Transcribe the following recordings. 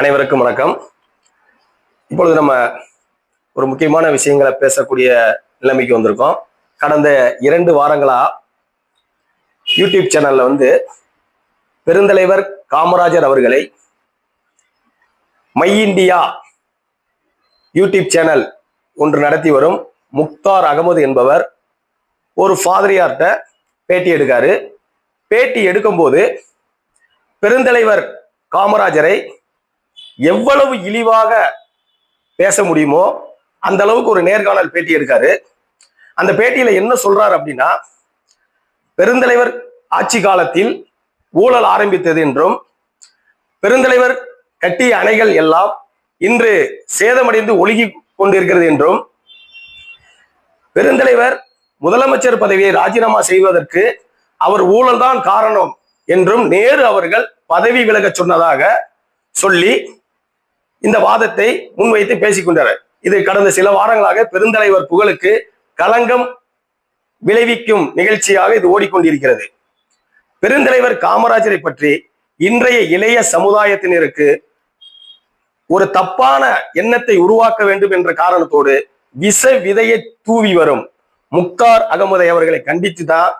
அனைவருக்கும் வணக்கம். இப்பொழுது நம்ம ஒரு முக்கியமான விஷயங்களை பேசக்கூடிய நிலைமைக்கு வந்திருக்கோம். கடந்த இரண்டு வாரங்களா யூடியூப் சேனல்ல வந்து பெருந்தலைவர் காமராஜர் அவர்களை மை இந்தியா யூடியூப் சேனல் ஒன்று நடத்தி வரும் முக்தார் அகமது என்பவர் ஒரு ஃபாதரியார்கிட்ட பேட்டி எடுக்காரு. பேட்டி எடுக்கும்போது பெருந்தலைவர் காமராஜரை எவ்வளவு இழிவாக பேச முடியுமோ அந்த அளவுக்கு ஒரு நேர்காணல் பேட்டி எடுக்காரு. அந்த பேட்டியில என்ன சொல்றாரு அப்படின்னா பெருந்தலைவர் ஆட்சி காலத்தில் ஊழல் ஆரம்பித்தது என்றும் பெருந்தலைவர் கட்டிய அணைகள் எல்லாம் இன்று சேதமடைந்து ஒழுகி கொண்டிருக்கிறது என்றும் பெருந்தலைவர் முதலமைச்சர் பதவியை ராஜினாமா செய்வதற்கு அவர் ஊழல்தான் காரணம் என்றும் நேரு அவர்கள் பதவி விலக சொன்னதாக சொல்லி இந்த வாதத்தை முன்வைத்து பேசிக்கொண்டனர். இது கடந்த சில வாரங்களாக பெருந்தலைவர் புகழுக்கு களங்கம் விளைவிக்கும் நிகழ்ச்சியாக இது ஓடிக்கொண்டிருக்கிறது. பெருந்தலைவர் காமராஜரை பற்றி இன்றைய இளைய சமுதாயத்தினருக்கு ஒரு தப்பான எண்ணத்தை உருவாக்க வேண்டும் என்ற காரணத்தோடு விச விதையை தூவி வரும் முக்தார் அகமதை அவர்களை கண்டித்து தான்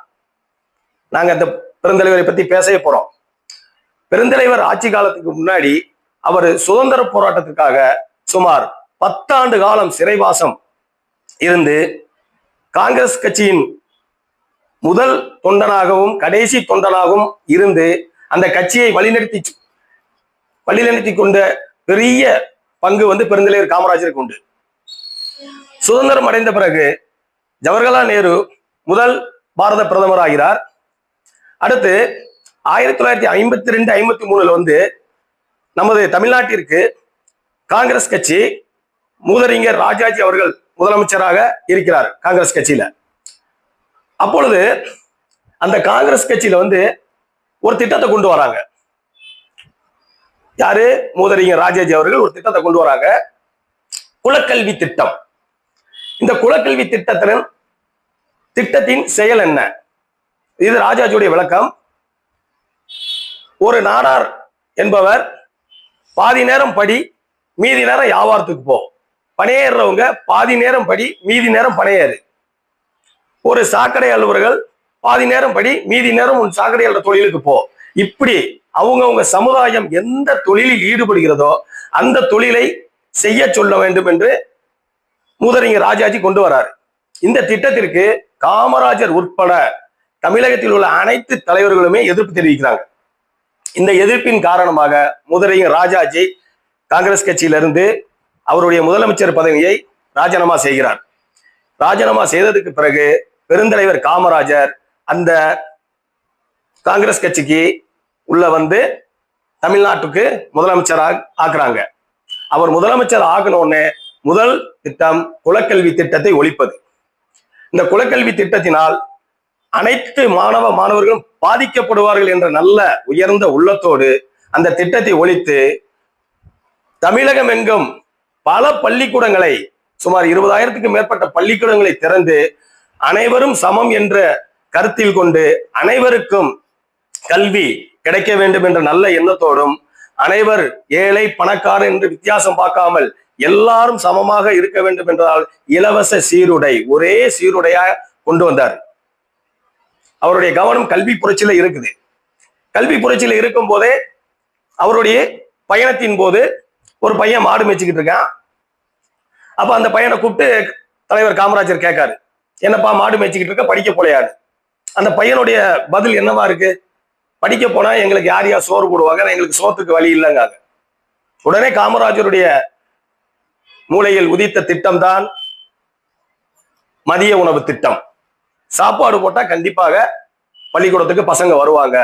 நாங்க அந்த பெருந்தலைவரை பத்தி பேசவே போறோம். பெருந்தலைவர் ஆட்சி காலத்துக்கு முன்னாடி அவர் சுதந்திர போராட்டத்திற்காக சுமார் பத்தாண்டு காலம் சிறைவாசம் இருந்து காங்கிரஸ் கட்சியின் முதல் தொண்டனாகவும் கடைசி தொண்டனாகவும் இருந்து அந்த கட்சியை வழிநடத்தி வழிநடத்தி கொண்ட பெரிய பங்கு வந்து பெருந்தலைவர் காமராஜருக்கு உண்டு. சுதந்திரம் அடைந்த பிறகு ஜவஹர்லால் நேரு முதல் பாரத பிரதமர் ஆகிறார் அடுத்து ஆயிரத்தி தொள்ளாயிரத்தி ஐம்பத்தி ரெண்டு ஐம்பத்தி மூணுல வந்து நமது தமிழ்நாட்டிற்கு காங்கிரஸ் கட்சி மூதறிஞர் ராஜாஜி அவர்கள் முதலமைச்சராக இருக்கிறார் காங்கிரஸ் கட்சியில. அப்பொழுது அந்த காங்கிரஸ் கட்சியில வந்து ஒரு திட்டத்தை கொண்டு வராங்க. யாரு? மூதறிஞர் ராஜாஜி அவர்கள் ஒரு திட்டத்தை கொண்டு வராங்க. குலக்கல்வி திட்டம். இந்த குலக்கல்வி திட்டத்தின் திட்டத்தின் செயல் என்ன? இது ராஜாஜியுடைய விளக்கம். ஒரு நாடார் என்பவர் பாதி நேரம் படி மீதி நேரம் வியாபாரத்துக்கு போ. பணியேறவங்க பாதி நேரம் படி மீதி நேரம் பணியேறு. ஒரு சாக்கடை அலுவலர்கள் பாதி நேரம் படி மீதி நேரம் உன் சாக்கடை அல்ற தொழிலுக்கு போ. இப்படி அவங்கவுங்க சமுதாயம் எந்த தொழிலில் ஈடுபடுகிறதோ அந்த தொழிலை செய்ய சொல்ல வேண்டும் என்று மூதறிஞர் ராஜாஜி கொண்டு வரார். இந்த திட்டத்திற்கு காமராஜர் உட்பட தமிழகத்தில் உள்ள அனைத்து தலைவர்களுமே எதிர்ப்பு தெரிவிக்கிறாங்க. இந்த எதிர்ப்பின் காரணமாக முதலையும் ராஜாஜி காங்கிரஸ் கட்சியிலிருந்து அவருடைய முதலமைச்சர் பதவியை ராஜினாமா செய்கிறார். ராஜினாமா செய்ததுக்கு பிறகு பெருந்தலைவர் காமராஜர் அந்த காங்கிரஸ் கட்சிக்கு உள்ள வந்து தமிழ்நாட்டுக்கு முதலமைச்சராக ஆக்குறாங்க. அவர் முதலமைச்சர் ஆகணும்னு முதல் திட்டம் குலக்கல்வி திட்டத்தை ஒழிப்பது. இந்த குலக்கல்வி திட்டத்தினால் அனைத்து மாணவ மாணவர்களும் பாதிக்கப்படுவார்கள் என்ற நல்ல உயர்ந்த உள்ளத்தோடு அந்த திட்டத்தை ஒழித்து தமிழகம் எங்கும் பல பள்ளிக்கூடங்களை சுமார் இருபதாயிரத்துக்கு மேற்பட்ட பள்ளிக்கூடங்களை திறந்து அனைவரும் சமம் என்ற கருத்தில் கொண்டு அனைவருக்கும் கல்வி கிடைக்க வேண்டும் என்ற நல்ல எண்ணத்தோடும் அனைவர் ஏழை பணக்காரன் என்று வித்தியாசம் பார்க்காமல் எல்லாரும் சமமாக இருக்க வேண்டும் என்றால் இலவச சீருடை ஒரே சீருடையா கொண்டு வந்தார். அவருடைய கவனம் கல்வி புரட்சியில இருக்குது. கல்வி புரட்சியில இருக்கும் போதே அவருடைய பயணத்தின் போது ஒரு பையன் மாடு மேய்ச்சிக்கிட்டு இருக்கான். அப்ப அந்த பையனை கூப்பிட்டு தலைவர் காமராஜர் கேட்காரு என்னப்பா மாடு மேய்ச்சிக்கிட்டு இருக்க? படிக்க போலையாரு அந்த பையனுடைய பதில் என்னவா இருக்கு? படிக்க போனா எங்களுக்கு யார் யார் சோறு போடுவாங்க? எங்களுக்கு சோத்துக்கு வழி இல்லைங்காங்க. உடனே காமராஜருடைய மூளையில் உதித்த திட்டம் தான் மதிய உணவு திட்டம். சாப்பாடு போட்டா கண்டிப்பாக பள்ளிக்கூடத்துக்கு பசங்க வருவாங்க.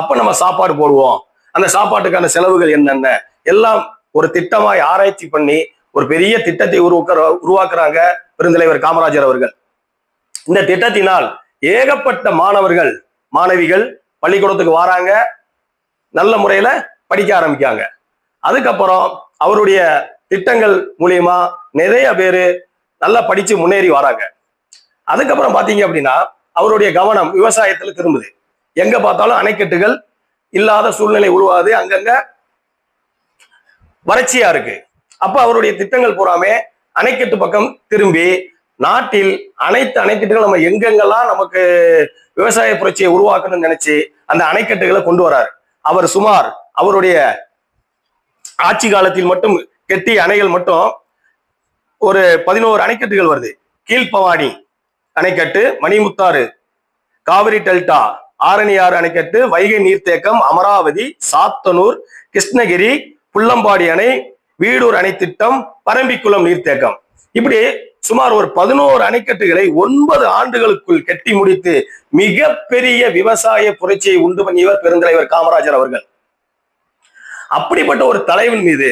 அப்ப நம்ம சாப்பாடு போடுவோம். அந்த சாப்பாட்டுக்கான செலவுகள் என்னென்ன? எல்லாம் ஒரு திட்டமாய் ஆராய்ச்சி பண்ணி ஒரு பெரிய திட்டத்தை உருவாக்குற உருவாக்குறாங்க பெருந்தலைவர் காமராஜர் அவர்கள். இந்த திட்டத்தினால் ஏகப்பட்ட மாணவர்கள் மாணவிகள் பள்ளிக்கூடத்துக்கு வராங்க. நல்ல முறையில படிக்க ஆரம்பிக்காங்க. அதுக்கப்புறம் அவருடைய திட்டங்கள் மூலியமா நிறைய பேரு நல்லா படிச்சு முன்னேறி வராங்க. அதுக்கப்புறம் பாத்தீங்க அப்படின்னா அவருடைய கவனம் விவசாயத்துல திரும்புது. எங்க பார்த்தாலும் அணைக்கட்டுகள் இல்லாத சூழ்நிலை உருவாது அங்கங்க வறட்சியா இருக்கு. அப்ப அவருடைய திட்டங்கள் பூராமே அணைக்கட்டு பக்கம் திரும்பி நாட்டில் அனைத்து அணைக்கட்டுகள் நம்ம எங்கெங்கெல்லாம் நமக்கு விவசாய புரட்சியை உருவாக்கணும்னு நினைச்சு அந்த அணைக்கட்டுகளை கொண்டு வராரு. அவர் சுமார் அவருடைய ஆட்சி காலத்தில் மட்டும் கெட்டி அணைகள் மட்டும் ஒரு பதினோரு அணைக்கட்டுகள் வருது. கீழ்பவானி அணைக்கட்டு மணிமுத்தாறு. காவிரி டெல்டா ஆரணியாறு அணைக்கட்டு வைகை நீர்த்தேக்கம் அமராவதி சாத்தனூர் கிருஷ்ணகிரி புள்ளம்பாடி அணை வீடூர் அணை திட்டம் பரம்பிக்குளம் நீர்த்தேக்கம். இப்படி சுமார் ஒரு பதினோரு அணைக்கட்டுகளை ஒன்பது ஆண்டுகளுக்குள் கட்டி முடித்து மிகப்பெரிய விவசாய புரட்சியை உண்டு பண்ணியவர் பெருந்தலைவர் காமராஜர் அவர்கள். அப்படிப்பட்ட ஒரு தலைவன் மீது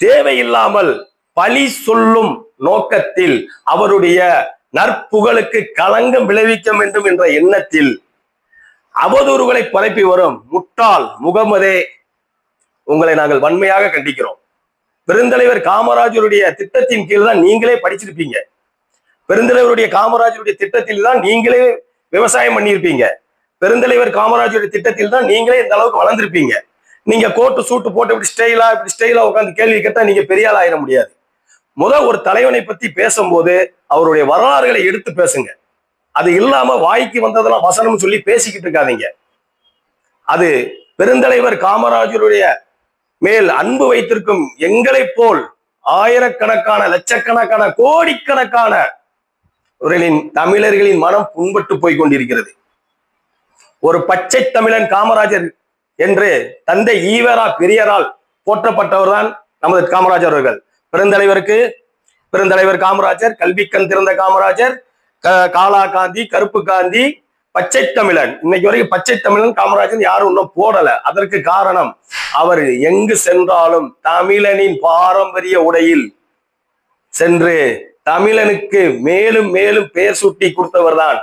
தேவையில்லாமல் பழி சொல்லும் நோக்கத்தில் அவருடைய நற்புகழுக்கு களங்கம் விளைவிக்க வேண்டும் என்ற எண்ணத்தில் அவதூறுகளை பரப்பி வரும் முட்டாள் முகமதே உங்களை நாங்கள் வன்மையாக கண்டிக்கிறோம். பெருந்தலைவர் காமராஜருடைய திட்டத்தின் கீழ் தான் நீங்களே படிச்சிருப்பீங்க. பெருந்தலைவருடைய காமராஜருடைய திட்டத்தில் தான் நீங்களே விவசாயம் பண்ணியிருப்பீங்க. பெருந்தலைவர் காமராஜருடைய திட்டத்தில் தான் நீங்களே இந்த அளவுக்கு வளர்ந்திருப்பீங்க. நீங்க கோட்டு சூட்டு போட்டு இப்படி ஸ்டைலா இப்படி ஸ்டைலா உட்காந்து கேள்வி கேட்டா நீங்க பெரிய ஆள் ஆயிட முடியாது. முத ஒரு தலைவனை பத்தி பேசும்போது அவருடைய வரலாறுகளை எடுத்து பேசுங்க. அது இல்லாம வாய்க்கு வந்ததெல்லாம் வசனம் சொல்லி பேசிக்கிட்டு இருக்காதீங்க. அது பெருந்தலைவர் காமராஜருடைய மேல் அன்பு வைத்திருக்கும் எங்களைப் போல் ஆயிரக்கணக்கான லட்சக்கணக்கான கோடிக்கணக்கான அவர்களின் தமிழர்களின் மனம் புண்பட்டு போய் கொண்டிருக்கிறது. ஒரு பச்சை தமிழன் காமராஜர் என்று தந்தை ஈவரா பெரியரால் போற்றப்பட்டவர்தான் நமது காமராஜர் அவர்கள். பெருந்தலைவருக்கு பெருந்தலைவர் காமராஜர் கல்விக்கண் திறந்த காமராஜர் க- காலா காந்தி கருப்பு காந்தி பச்சை தமிழன் இன்னைக்கு வரைக்கும் பச்சை தமிழன் காமராஜர் யாரும் இன்னும் போடல. அதற்கு காரணம் அவர் எங்கு சென்றாலும் தமிழனின் பாரம்பரிய உடையில் சென்று தமிழனுக்கு மேலும் மேலும் பெயர் சூட்டி கொடுத்தவர் தான்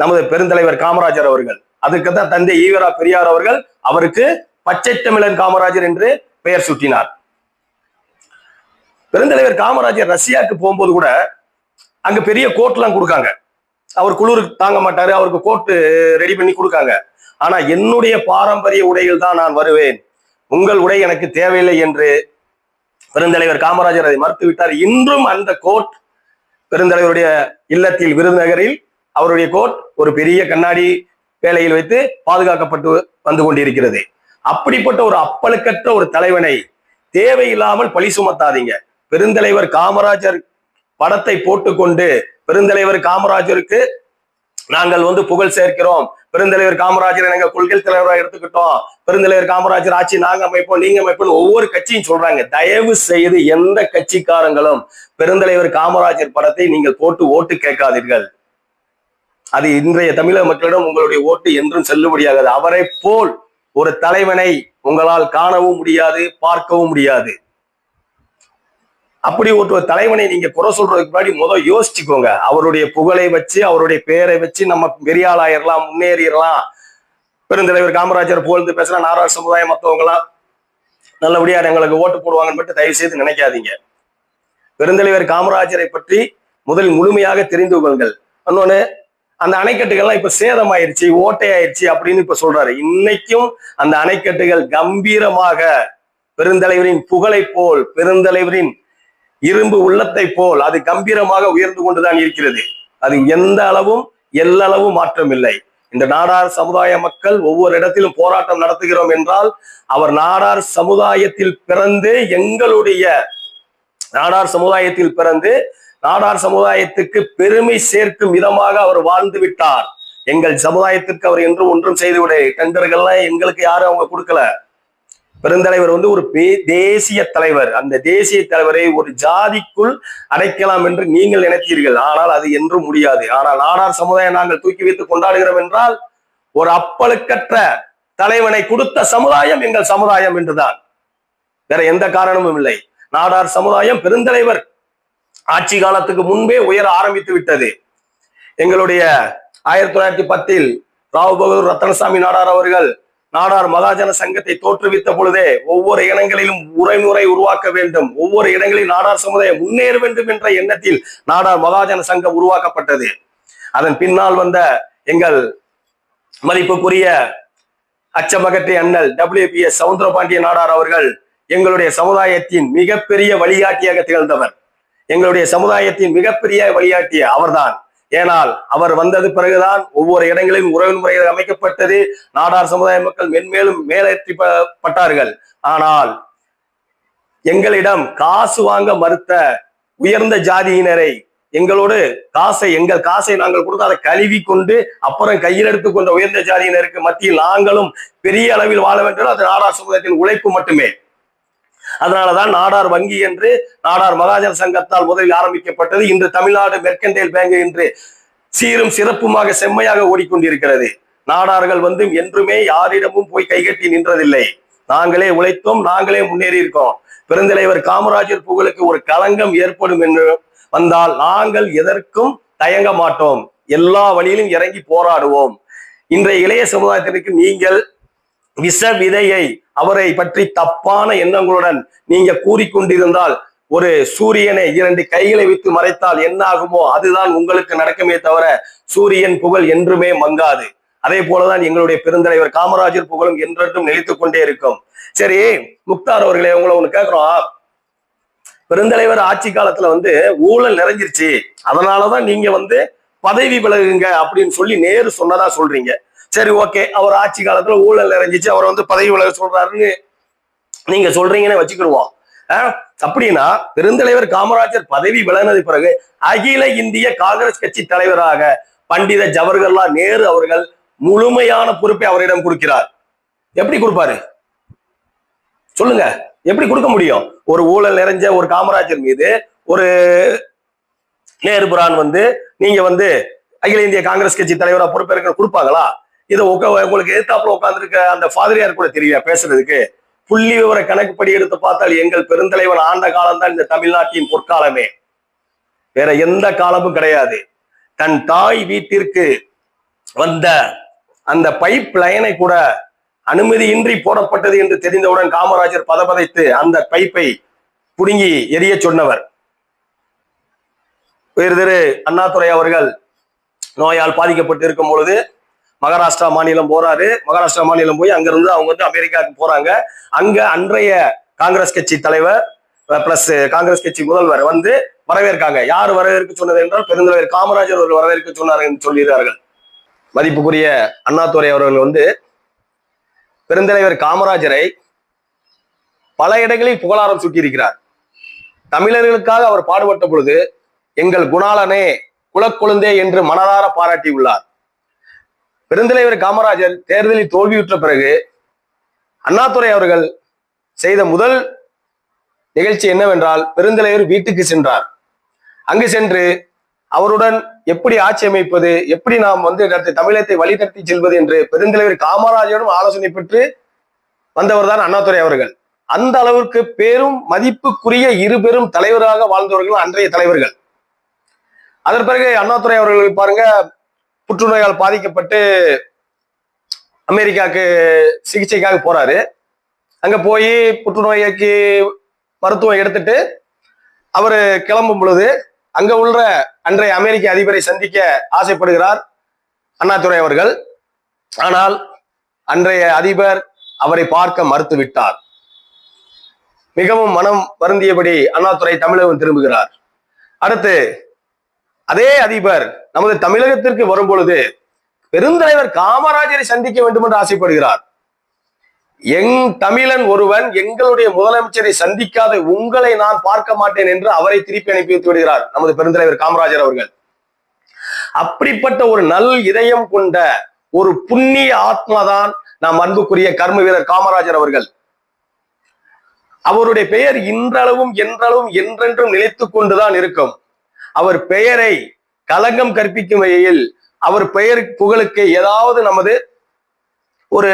நமது பெருந்தலைவர் காமராஜர் அவர்கள். அதுக்கு தான் தந்தை ஈவரா பெரியார் அவர்கள் அவருக்கு பச்சை தமிழன் காமராஜர் என்று பெயர் சூட்டினார். பெருந்தலைவர் காமராஜர் ரஷ்யாவுக்கு போகும்போது கூட அங்க பெரிய கோட்லாம் கொடுக்காங்க. அவர் குளிருக்கு தாங்க மாட்டாரு அவருக்கு கோட்டு ரெடி பண்ணி கொடுக்காங்க. ஆனா என்னுடைய பாரம்பரிய உடையில் தான் நான் வருவேன். உங்கள் உடை எனக்கு தேவையில்லை என்று பெருந்தலைவர் காமராஜர் அதை மறுத்து விட்டார். இன்றும் அந்த கோட் பெருந்தலைவருடைய இல்லத்தில் விருதுநகரில் அவருடைய கோட் ஒரு பெரிய கண்ணாடி வேலையில் வைத்து பாதுகாக்கப்பட்டு வந்து கொண்டிருக்கிறது. அப்படிப்பட்ட ஒரு அப்பழுக்கற்ற ஒரு தலைவனை தேவையில்லாமல் பழி சுமத்தாதீங்க. பெருந்தலைவர் காமராஜர் படத்தை போட்டுக்கொண்டு பெருந்தலைவர் காமராஜருக்கு நாங்கள் வந்து புகழ் சேர்க்கிறோம். பெருந்தலைவர் காமராஜரை நாங்க கொள்கை தலைவராக எடுத்துக்கிட்டோம். பெருந்தலைவர் காமராஜர் ஆட்சி நாங்க அமைப்போம் நீங்க அமைப்போம் ஒவ்வொரு கட்சியும் சொல்றாங்க. தயவு செய்து எந்த கட்சிக்காரங்களும் பெருந்தலைவர் காமராஜர் படத்தை நீங்கள் போட்டு ஓட்டு கேட்காதீர்கள். அது இன்றைய தமிழக மக்களிடம் உங்களுடைய ஓட்டு என்றும் செல்லுபடியாகாது. அவரை போல் ஒரு தலைவனை உங்களால் காணவும் முடியாது பார்க்கவும் முடியாது. அப்படி ஒரு தலைவனை நீங்க குறை சொல்றதுக்கு முன்னாடி முதல் யோசிச்சுக்கோங்க. அவருடைய புகழை வச்சு அவருடைய பெயரை வச்சு நம்ம பெரிய ஆளாயிரலாம் முன்னேறிடலாம். பெருந்தலைவர் காமராஜர் புகழ்ந்து பேசுனா நாராயண சமுதாயம் மத்தவங்க எல்லாம் நல்லபடியா எங்களுக்கு ஓட்டு போடுவாங்கன்னு மட்டும் தயவு செய்து நினைக்காதீங்க. பெருந்தலைவர் காமராஜரை பற்றி முதல் முழுமையாக தெரிந்து கொள்ளுங்கள். இன்னொன்னு அந்த அணைக்கட்டுகள்லாம் இப்ப சேதம் ஆயிருச்சு ஓட்டை ஆயிருச்சு அப்படின்னு இப்ப சொல்றாரு. இன்னைக்கும் அந்த அணைக்கட்டுகள் கம்பீரமாக பெருந்தலைவரின் புகழை போல் பெருந்தலைவரின் இரும்பு உள்ளத்தை போல் அது கம்பீரமாக உயர்ந்து கொண்டுதான் இருக்கிறது. அது எந்த அளவும் எல்லளவும் மாற்றம் இல்லை. இந்த நாடார் சமுதாய மக்கள் ஒவ்வொரு இடத்திலும் போராட்டம் நடத்துகிறோம் என்றால் அவர் நாடார் சமுதாயத்தில் பிறந்து எங்களுடைய நாடார் சமுதாயத்தில் பிறந்து நாடார் சமுதாயத்துக்கு பெருமை சேர்க்கும் விதமாக அவர் வாழ்ந்து விட்டார். எங்கள் சமுதாயத்திற்கு அவர் என்றும் ஒன்றும் செய்துவிட. டெண்டர்கள்லாம் எங்களுக்கு யாரும் அவங்க கொடுக்கல. பெருந்தலைவர் வந்து ஒரு பே- தேசிய தலைவர். அந்த தேசிய தலைவரை ஒரு ஜாதிக்குள் அடைக்கலாம் என்று நீங்கள் நினைத்தீர்கள். ஆனால் அது என்றும் முடியாது. ஆனால் நாடார் சமுதாயம் நாங்கள் தூக்கி வைத்து கொண்டாடுகிறோம் என்றால் ஒரு அப்பழுக்கற்ற தலைவனை கொடுத்த சமுதாயம் எங்கள் சமுதாயம் என்றுதான். வேற எந்த காரணமும் இல்லை. நாடார் சமுதாயம் பெருந்தலைவர் ஆட்சி காலத்துக்கு முன்பே உயர ஆரம்பித்து விட்டது. எங்களுடைய ஆயிரத்தி தொள்ளாயிரத்தி பத்தில் ராவ் பகதூர் ரத்தனசாமி நாடார் அவர்கள் நாடார் மகாஜன சங்கத்தை தோற்றுவித்த பொழுதே ஒவ்வொரு இடங்களிலும் உரைமுறை உருவாக்க வேண்டும். ஒவ்வொரு இடங்களிலும் நாடார் சமுதாயம் முன்னேற வேண்டும் என்ற எண்ணத்தில் நாடார் மகாஜன சங்கம் உருவாக்கப்பட்டது. அதன் பின்னால் வந்த எங்கள் மதிப்புக்குரிய அச்சமகற்றி அண்ணல் டபிள்யூபிஎஸ் சவுந்தரபாண்டிய நாடார் அவர்கள் எங்களுடைய சமுதாயத்தின் மிகப்பெரிய வழிகாட்டியாக திகழ்ந்தவர். எங்களுடைய சமுதாயத்தின் மிகப்பெரிய வழிகாட்டிய அவர்தான். ஏனால் அவர் வந்தது பிறகுதான் ஒவ்வொரு இடங்களிலும் உறவு முறையில் அமைக்கப்பட்டது. நாடார் சமுதாய மக்கள் மென்மேலும் மேலேற்றி ப- பட்டார்கள் ஆனால் எங்களிடம் காசு வாங்க மறுத்த உயர்ந்த ஜாதியினரை எங்களோடு காசை எங்கள் காசை நாங்கள் கொடுத்து அதை கழுவி கொண்டு அப்புறம் கையில் எடுத்துக்கொண்ட உயர்ந்த ஜாதியினருக்கு மத்தியில் நாங்களும் பெரிய அளவில் வாழ வேண்டும் அது நாடார் சமுதாயத்தின் உழைப்பு மட்டுமே. அதனாலதான் நாடார் வங்கி என்று நாடார் மகாஜன் சங்கத்தால் முதலில் ஆரம்பிக்கப்பட்டது. இன்று தமிழ்நாடு மெர்கன்டைல் பேங்க் என்று சீரும் சிறப்புமாக செம்மையாக ஓடிக்கொண்டிருக்கிறது. நாடார்கள் வந்து என்றுமே யாரிடமும் போய் கைகட்டி நின்றதில்லை. நாங்களே உழைத்தோம் நாங்களே முன்னேறி இருக்கோம் பெருந்தலைவர் காமராஜர் புகழுக்கு ஒரு களங்கம் ஏற்படும் என்று வந்தால் நாங்கள் எதற்கும் தயங்க மாட்டோம். எல்லா வழியிலும் இறங்கி போராடுவோம். இன்றைய இளைய சமுதாயத்திற்கு நீங்கள் விஷ விதையை அவரை பற்றி தப்பான எண்ணங்களுடன் நீங்க கூறிக்கொண்டிருந்தால் ஒரு சூரியனை இரண்டு கைகளை வைத்து மறைத்தால் என்ன ஆகுமோ அதுதான் உங்களுக்கு நடக்குமே தவிர சூரியன் புகழ் என்றுமே மங்காது. அதே போலதான் எங்களுடைய பெருந்தலைவர் காமராஜர் புகழும் என்றென்றும் நிலைத்துக் கொண்டே இருக்கும். சரி முக்தார் அவர்களே உங்களை ஒண்ணு கேட்கிறோம் பெருந்தலைவர் ஆட்சி காலத்துல வந்து ஊழல் நிறைஞ்சிருச்சு. அதனாலதான் நீங்க வந்து பதவி விலகுங்க அப்படின்னு சொல்லி நேரு சொன்னதா சொல்றீங்க. சரி ஓகே அவர் ஆட்சி காலத்துல ஊழல் நிறைஞ்சிச்சு அவர் வந்து பதவி விலக சொல்றாருன்னு நீங்க சொல்றீங்கன்னு வச்சுக்கிடுவோம். அப்படின்னா பெருந்தலைவர் காமராஜர் பதவி விலகினது பிறகு அகில இந்திய காங்கிரஸ் கட்சி தலைவராக பண்டித ஜவஹர்லால் நேரு அவர்கள் முழுமையான பொறுப்பை அவரிடம் கொடுக்கிறார். எப்படி கொடுப்பாரு? சொல்லுங்க. எப்படி கொடுக்க முடியும்? ஒரு ஊழல் நிறைஞ்ச ஒரு காமராஜர் மீது ஒரு நேரு புரான் வந்து நீங்க வந்து அகில இந்திய காங்கிரஸ் கட்சி தலைவரா பொறுப்பேற்க கொடுப்பாங்களா? இதை உட்கா உங்களுக்கு எதிர்த்தாப்புல உட்காந்துருக்க அந்த ஃபாதரியார் கூட தெரியல பேசுறதுக்கு? புள்ளி விவர கணக்குப்படி எடுத்து பார்த்தால் எங்கள் பெருந்தலைவன் ஆண்ட காலம் தான் இந்த தமிழ்நாட்டின் பொற்காலமே. வேற எந்த காலமும் கிடையாது. தன் தாய் வீட்டிற்கு வந்த அந்த பைப் லைனை கூட அனுமதியின்றி போடப்பட்டது என்று தெரிந்தவுடன் காமராஜர் பதபதைத்து அந்த பைப்பை புடுங்கி எரிய சொன்னவர். உயர் திரு அண்ணாதுரை அவர்கள் நோயால் பாதிக்கப்பட்டு இருக்கும் பொழுது மகாராஷ்டிரா மாநிலம் போறாரு. மகாராஷ்டிரா மாநிலம் போய் அங்கிருந்து அவங்க வந்து அமெரிக்காவுக்கு போறாங்க. அங்க அன்றைய காங்கிரஸ் கட்சி தலைவர் பிளஸ் காங்கிரஸ் கட்சி முதல்வர் வந்து வரவேற்காங்க. யார் வரவேற்க சொன்னது என்றால் பெருந்தலைவர் காமராஜர் அவர்கள் வரவேற்க சொன்னார் என்று சொல்கிறார்கள் மதிப்புக்குரிய அண்ணாதுரை அவர்கள் வந்து பெருந்தலைவர் காமராஜரை பல இடங்களில் புகழாரம் சூட்டியிருக்கிறார். தமிழர்களுக்காக அவர் பாடுபட்ட பொழுது எங்கள் குணாளனே குலக்கொழுந்தே என்று மனதார பாராட்டியுள்ளார். பெருந்தலைவர் காமராஜர் தேர்தலில் தோல்வியுற்ற பிறகு அண்ணாதுரை அவர்கள் செய்த முதல் நிகழ்ச்சி என்னவென்றால் பெருந்தலைவர் வீட்டுக்கு சென்றார். அங்கு சென்று அவருடன் எப்படி ஆட்சி அமைப்பது எப்படி நாம் வந்து நடத்தி தமிழகத்தை வழிநடத்தி செல்வது என்று பெருந்தலைவர் காமராஜரும் ஆலோசனை பெற்று வந்தவர் தான் அண்ணாதுரை அவர்கள். அந்த அளவிற்கு பெரும் மதிப்புக்குரிய இரு பெரும் தலைவராக வாழ்ந்தவர்கள் அன்றைய தலைவர்கள். அதன் பிறகு அண்ணாதுரை அவர்கள் பாருங்க புற்றுநோயால் பாதிக்கப்பட்டு அமெரிக்காவுக்கு சிகிச்சைக்காக போறாரு. அங்க போய் புற்றுநோய்க்கு மருத்துவம் எடுத்துட்டு அவர் கிளம்பும் பொழுது அங்க உள்ள அன்றைய அமெரிக்க அதிபரை சந்திக்க ஆசைப்படுகிறார் அண்ணாதுரை அவர்கள். ஆனால் அன்றைய அதிபர் அவரை பார்க்க மறுத்துவிட்டார் மிகவும் மனம் வருந்தியபடி அண்ணாதுரை தமிழகம் திரும்புகிறார். அடுத்து அதே அதிபர் நமது தமிழகத்திற்கு வரும் பொழுது பெருந்தலைவர் காமராஜரை சந்திக்க வேண்டும் என்று ஆசைப்படுகிறார். எங் தமிழன் ஒருவன் எங்களுடைய முதலமைச்சரை சந்திக்காத உங்களை நான் பார்க்க மாட்டேன் என்று அவரை திருப்பி அனுப்பி வைத்து விடுகிறார் நமது பெருந்தலைவர் காமராஜர் அவர்கள். அப்படிப்பட்ட ஒரு நல் இதயம் கொண்ட ஒரு புண்ணிய ஆத்மாதான் நாம் அன்புக்குரிய கர்ம வீரர் காமராஜர் அவர்கள். அவருடைய பெயர் இன்றளவும் என்றளவும் என்றென்றும் நிலைத்துக் கொண்டுதான் இருக்கும். அவர் பெயரை களங்கம் கற்பிக்கும் வகையில் அவர் பெயர் புகழுக்கு ஏதாவது நமது ஒரு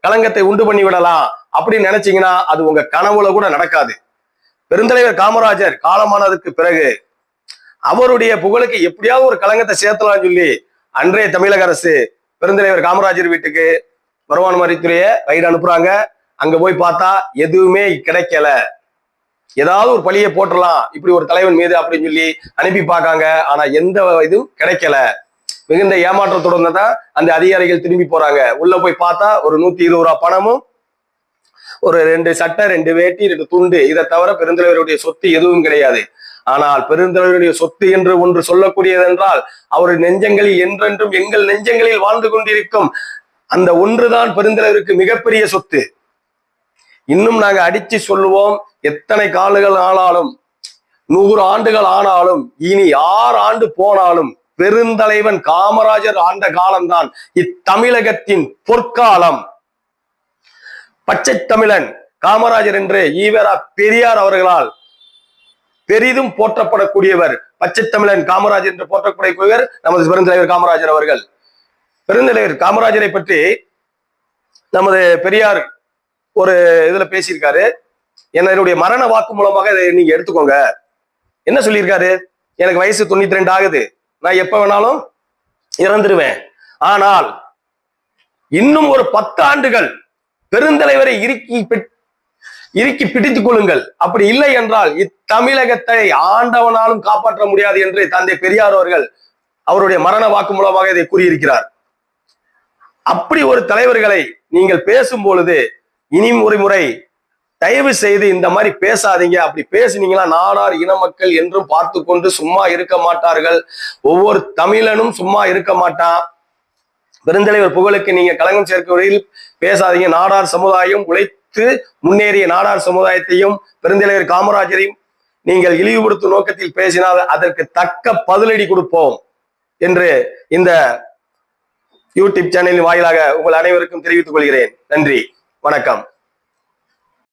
களங்கத்தை உண்டு பண்ணி விடலாம் அப்படின்னு நினைச்சீங்கன்னா அது உங்க கனவுல கூட நடக்காது. பெருந்தலைவர் காமராஜர் காலமானதுக்கு பிறகு அவருடைய புகழுக்கு எப்படியாவது ஒரு களங்கத்தை சேர்த்தலாம்னு சொல்லி அன்றைய தமிழக அரசு பெருந்தலைவர் காமராஜர் வீட்டுக்கு வருமான வரித்துறையை ரைடு அனுப்புறாங்க. அங்க போய் பார்த்தா எதுவுமே கிடைக்கல. ஏதாவது ஒரு பழியை போட்டலாம் இப்படி ஒரு தலைவன் மீது அப்படின்னு சொல்லி அனுப்பி பார்க்காங்க. ஆனா எந்த இதுவும் கிடைக்கல. மிகுந்த ஏமாற்றத்துடன் தான் அந்த அதிகாரிகள் திரும்பி போறாங்க. உள்ள போய் பார்த்தா ஒரு நூத்தி இருபது ரூபா பணமும் ஒரு ரெண்டு சட்டை ரெண்டு வேட்டி ரெண்டு துண்டு. இதை தவிர பெருந்தலைவருடைய சொத்து எதுவும் கிடையாது. ஆனால் பெருந்தலைவருடைய சொத்து என்று ஒன்று சொல்லக்கூடியது என்றால் அவர் நெஞ்சங்களில் என்றென்றும் எங்கள் நெஞ்சங்களில் வாழ்ந்து கொண்டிருக்கும் அந்த ஒன்றுதான் பெருந்தலைவருக்கு மிகப்பெரிய சொத்து. இன்னும் நாங்க அடிச்சு சொல்லுவோம் எத்தனை காலங்கள் ஆனாலும் நூறு ஆண்டுகள் ஆனாலும் இனி ஆறு ஆண்டு போனாலும் பெருந்தலைவன் காமராஜர் ஆண்ட காலம்தான். இத்தமிழகத்தின் பொற்காலம். பச்சை தமிழன் காமராஜர் என்று ஈவரா பெரியார் அவர்களால் பெரிதும் போற்றப்படக்கூடியவர். பச்சை தமிழன் காமராஜர் என்று போற்றக்கூடியவர் நமது பெருந்தலைவர் காமராஜர் அவர்கள். பெருந்தலைவர் காமராஜரை பற்றி நமது பெரியார் ஒரு இதுல பேசியிருக்காரு. என்னுடைய மரண வாக்கு மூலமாக இதை நீங்க எடுத்துக்கோங்க. என்ன சொல்லியிருக்காரு? எனக்கு வயசு தொண்ணூத்தி ரெண்டு ஆகுது. நான் எப்ப வேணாலும் இறந்துருவேன். ஆனால் இன்னும் ஒரு பத்து ஆண்டுகள் பெருந்தலைவரை இறுக்கி இறுக்கி பிடித்துக் கொள்ளுங்கள். அப்படி இல்லை என்றால் இத்தமிழகத்தை ஆண்டவனாலும் காப்பாற்ற முடியாது என்று தந்தை பெரியார் அவர்கள் அவருடைய மரண வாக்கு மூலமாக இதை கூறியிருக்கிறார். அப்படி ஒரு தலைவர்களை நீங்கள் பேசும் பொழுது இனி ஒரு முறை தயவு செய்து இந்த மாதிரி பேசாதீங்க. அப்படி பேசுனீங்கன்னா நாடார் இன மக்கள் என்றும் பார்த்து கொண்டு சும்மா இருக்க மாட்டார்கள். ஒவ்வொரு தமிழனும் சும்மா இருக்க மாட்டான். பெருந்தலைவர் புகழுக்கு நீங்க கலங்கம் சேர்க்கும் வரையில் பேசாதீங்க. நாடார் சமுதாயம் உழைத்து முன்னேறிய நாடார் சமுதாயத்தையும் பெருந்தலைவர் காமராஜரையும் நீங்கள் இழிவுபடுத்தும் நோக்கத்தில் பேசினால் அதற்கு தக்க பதிலடி கொடுப்போம் என்று இந்த யூடியூப் சேனலின் வாயிலாக உங்கள் அனைவருக்கும் தெரிவித்துக் கொள்கிறேன். நன்றி. வணக்கம்.